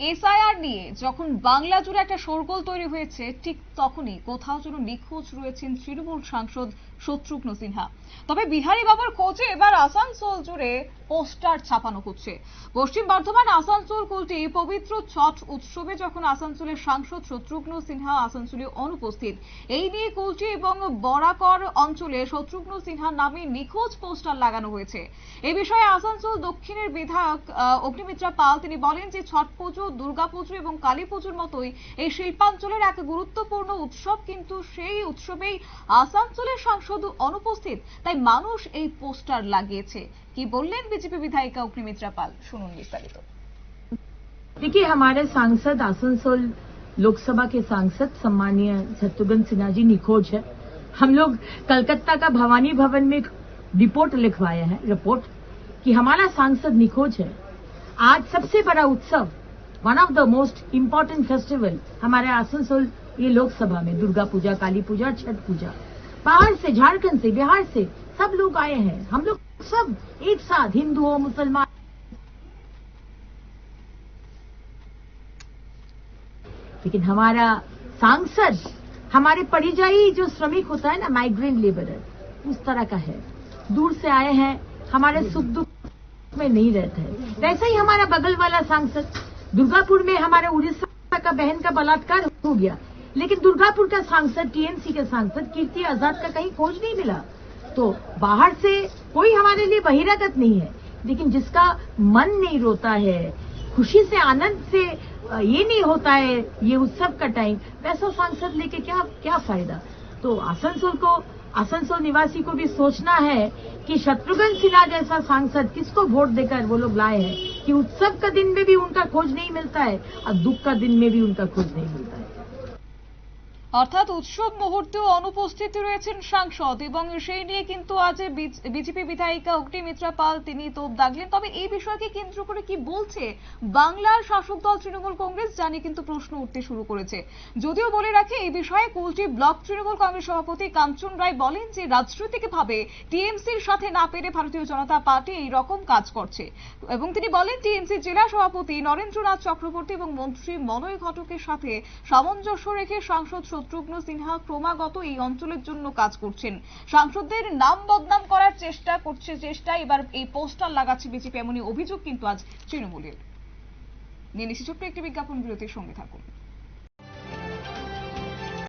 SIR নিয়ে যখন বাংলা জুড়ে একটা শোরগোল তৈরি হয়েছে, ঠিক তখনই কোথাও যেন নিখোঁজ রয়েছেন তৃণমূল সাংসদ শত্রুঘ্ন সিনহা। তবে বিহারি বাবুর খোঁজে এবার আসানসোল জুড়ে পোস্টার ছাপানো হচ্ছে। পশ্চিম বর্ধমান আসানসোল কুলটি পবিত্র ছট উৎসবে যখন আসানসোলের সাংসদ শত্রুঘ্ন সিনহা আসানসোলে অনুপস্থিত, এই নিয়ে কুলটি এবং বরাকর অঞ্চলে শত্রুঘ্ন সিনহার নামে নিখোঁজ পোস্টার লাগানো হয়েছে। এ বিষয়ে আসানসোল দক্ষিণের বিধায়ক অগ্নিমিত্রা পাল তিনি বলেন যে ছট পুজো দুর্গাপুজো এবং কালী পুজোর মতোই এই শিল্পাঞ্চলের এক গুরুত্বপূর্ণ উৎসব, কিন্তু সেই উৎসবেই আসানসোলের সাংসদ অনুপস্থিত, তাই মানুষ এই পোস্টার লাগিয়েছে। কি বললেন বিজেপি বিধায়িকা অগ্নিমিত্রা পাল শুনুন বিস্তারিত देखिए हमारे सांसद आसनसोल लोकसभा के सांसद सम्मानीय शत्रुघ्न सिन्हा जी निखोज है हम लोग कलकत्ता का भवानी भवन में एक रिपोर्ट लिखवाए हैं रिपोर्ट कि हमारा सांसद निखोज है आज सबसे बड़ा उत्सव one of the most important festival हमारे आसनसोल ये लोकसभा में दुर्गा पूजा काली पूजा छठ पूजा बाहर से झारखंड से बिहार से सब लोग आए हैं। हम लोग सब एक साथ, हिंदू हो, मुसलमान। लेकिन हमारा सांसद, हमारे परिजाई जो श्रमिक होता है ना माइग्रेंट लेबरर उस तरह का है। दूर से आए हैं, हमारे सुख दुख में नहीं रहते हैं। वैसे ही हमारा बगल वाला सांसद, दुर्गापुर में हमारे उड़ीसा का बहन का बलात्कार हो गया। लेकिन दुर्गापुर का सांसद टीएमसी के सांसद, कीर्ति आज़ाद का कहीं खोज नहीं मिला। तो बाहर से कोई हमारे लिए बहिरागत नहीं है, लेकिन जिसका मन नहीं रोता है, खुशी से, आनंद से ये नहीं होता है, ये उत्सव का टाइम वैसा सांसद लेके क्या क्या फ़ायदा? तो आसनसोल को, आसनसोल निवासी को भी सोचना है कि शत्रुघ्न सिन्हा जैसा सांसद किसको वोट देकर वो लोग लाए हैं कि उत्सव का दिन में भी उनका खोज नहीं मिलता है और दुख का दिन में भी उनका खोज नहीं मिलता है? অর্থাৎ উৎসব মুহূর্তেও অনুপস্থিত রয়েছেন সাংসদ এবং সেই নিয়ে কিন্তু আজ বিজেপি বিধায়িকা অগ্নিমিত্রা পাল, তিনি তোপ দাগলেন। তবে এই বিষয়কে কেন্দ্র করে কি বলছে বাংলার শাসক দল তৃণমূল কংগ্রেস জানিয়ে কিন্তু প্রশ্ন উঠতে শুরু করেছে। যদিও বলে রাখে এই বিষয়ে কুলটি ব্লক তৃণমূল কংগ্রেস সভাপতি কাঞ্চন রায় বলেন যে, রাজনৈতিকভাবে টিএমসির সাথে না পেরে ভারতীয় জনতা পার্টি এই রকম কাজ করছে। এবং তিনি বলেন টিএমসি জেলা সভাপতি নরেন্দ্রনাথ চক্রবর্তী এবং মন্ত্রী মলয় ঘটকের সাথে সামঞ্জস্য রেখে সাংসদ শত্রুঘ্ন সিনহা ক্রমাগত এই অঞ্চলের জন্য কাজ করছেন। সাংসদদের নাম বদনাম করার চেষ্টা করছে চেষ্টা, এবার এই পোস্টার লাগাচ্ছে বিজেপি, এমনই অভিযোগ কিন্তু আজ তৃণমূলের। নিয়ে নিশ্চিত ছোট্ট একটি বিজ্ঞাপন বিরতির সঙ্গে থাকুন।